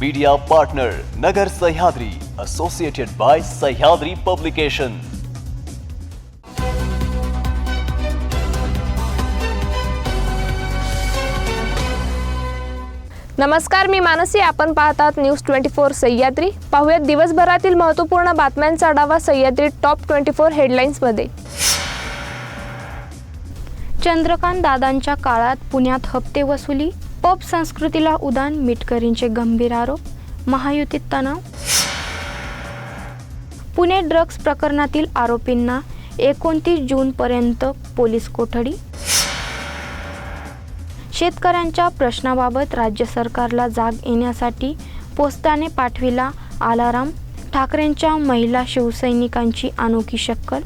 Media partner Nagar Sahyadri associated by Sahyadri publication नमस्कार मी मानसी. आपण पाहतात न्यूज ट्वेंटी फोर सह्याद्री. पाहूयात दिवसभरातील महत्त्वपूर्ण बातम्यांचा आढावा सह्याद्री टॉप ट्वेंटी फोर हेडलाईन्समध्ये चंद्रकांत दादांच्या काळात पुण्यात हप्ते वसुली पॉप संस्कृतीला उदान मिटकरींचे गंभीर आरोप महायुतीत तणाव? पुणे ड्रग्ज प्रकरणातील आरोपींना एकोणतीस जूनपर्यंत पोलीस कोठडी? शेतकऱ्यांच्या प्रश्नाबाबत राज्य सरकारला जाग येण्यासाठी पोस्टाने पाठविला आलाराम ठाकरेंच्या महिला शिवसैनिकांची अनोखी शक्कल?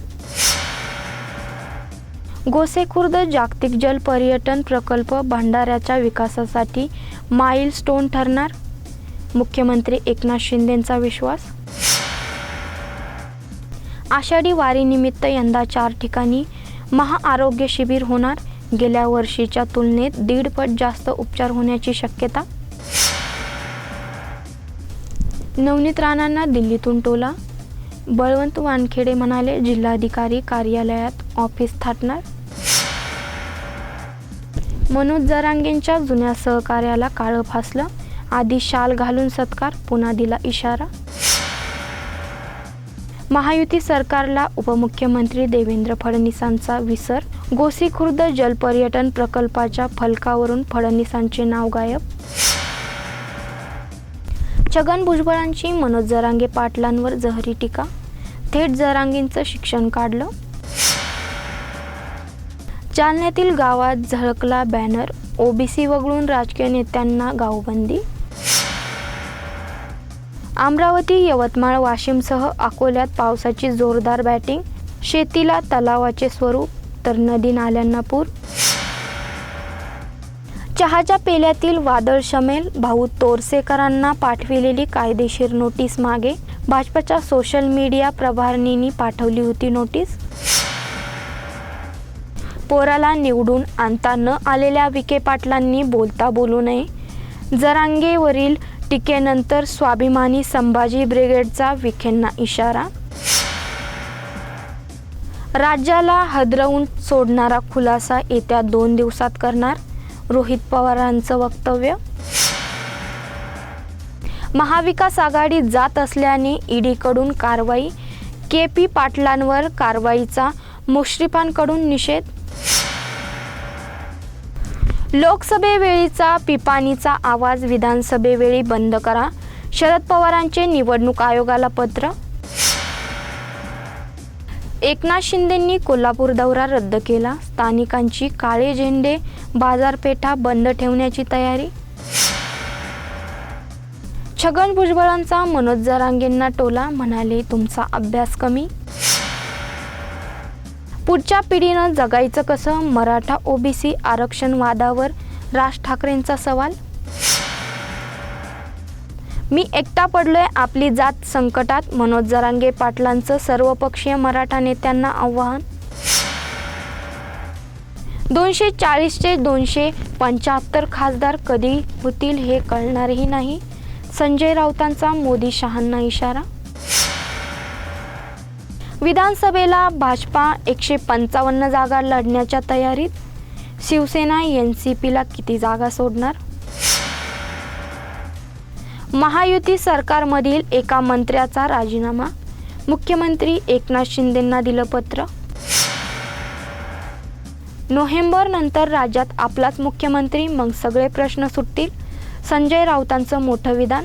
गोसेखुर्द जागतिक जल पर्यटन प्रकल्प भंडाऱ्याच्या विकासासाठी माईल स्टोन ठरणार? मुख्यमंत्री एकनाथ शिंदेंचा विश्वास? आषाढी वारीनिमित्त यंदा चार ठिकाणी महाआरोग्य शिबिर होणार. गेल्या वर्षीच्या तुलनेत दीडपट जास्त उपचार होण्याची शक्यता? नवनीत राणांना दिल्लीतून टोला. बळवंत वानखेडे म्हणाले जिल्हाधिकारी कार्यालयात ऑफिस थाटणार. मनोज जरांगेंच्या जुन्या सहकार्याला काळं फासलं. आधी शाल घालून सत्कार पुन्हा दिला इशारा. महायुती सरकारला उपमुख्यमंत्री देवेंद्र फडणवीसांचा विसर. गोसीखुर्द जलपर्यटन प्रकल्पाच्या फलकावरून फडणवीसांचे नाव गायब. छगन भुजबळांची मनोज जरांगे पाटलांवर जहरी टीका. थेट जरांगेंचं शिक्षण काढलं. जालन्यातील गावात झळकला बॅनर. ओबीसी वगळून राजकीय नेत्यांना गावबंदी. अमरावती यवतमाळ वाशिमसह अकोल्यात पावसाची जोरदार बॅटिंग. शेतीला तलावाचे स्वरूप तर नदी नाल्यांना पूर. चहाच्या पेल्यातील वादळ शमेल भाऊ तोरसेकरांना पाठविलेली कायदेशीर नोटीस मागे. भाजपच्या सोशल मीडिया प्रभारणींनी पाठवली होती नोटीस. पोराला निवडून आणता न आलेल्या विखे पाटलांनी बोलता बोलू नये. जरांगेवरील टीकेनंतर स्वाभिमानी संभाजी ब्रिगेडचा विखेंना इशारा. राज्याला हदरवून सोडणारा खुलासा येत्या दोन दिवसात करणार रोहित पवारांचं वक्तव्य. महाविकास आघाडी जात असल्याने ईडीकडून कारवाई के पी पाटलांवर कारवाईचा मुश्रीफांकडून निषेध. लोकसभेवेळीचा पिपाणीचा आवाज विधानसभेवेळी बंद करा. शरद पवारांचे निवडणूक आयोगाला पत्र. एकनाथ शिंदेंनी कोल्हापूर दौरा रद्द केला. स्थानिकांची काळे झेंडे बाजारपेठा बंद ठेवण्याची तयारी. छगन भुजबळांचा मनोज जरांगेंना टोला म्हणाले तुमचा अभ्यास कमी. पुढच्या पिढीनं जगायचं कसं? मराठा ओबीसी आरक्षण वादावर राज ठाकरेंचा सवाल? मी एकटा पडलोय आपली जात संकटात मनोज जरांगे पाटलांचं सर्वपक्षीय मराठा नेत्यांना आव्हान? दोनशे चाळीसचे दोनशे पंच्याहत्तर खासदार कधी होतील हे कळणारही नाही. संजय राऊतांचा मोदी शहांना इशारा? विधानसभेला भाजपा एकशे पंचावन्न जागा लढण्याच्या तयारीत. शिवसेना एन सी पीला किती जागा सोडणार? महायुती सरकारमधील एका मंत्र्याचा राजीनामा. मुख्यमंत्री एकनाथ शिंदेंना दिलं पत्र. नोव्हेंबर नंतर राज्यात आपलाच मुख्यमंत्री मग सगळे प्रश्न सुटतील. संजय राऊतांचं मोठं विधान.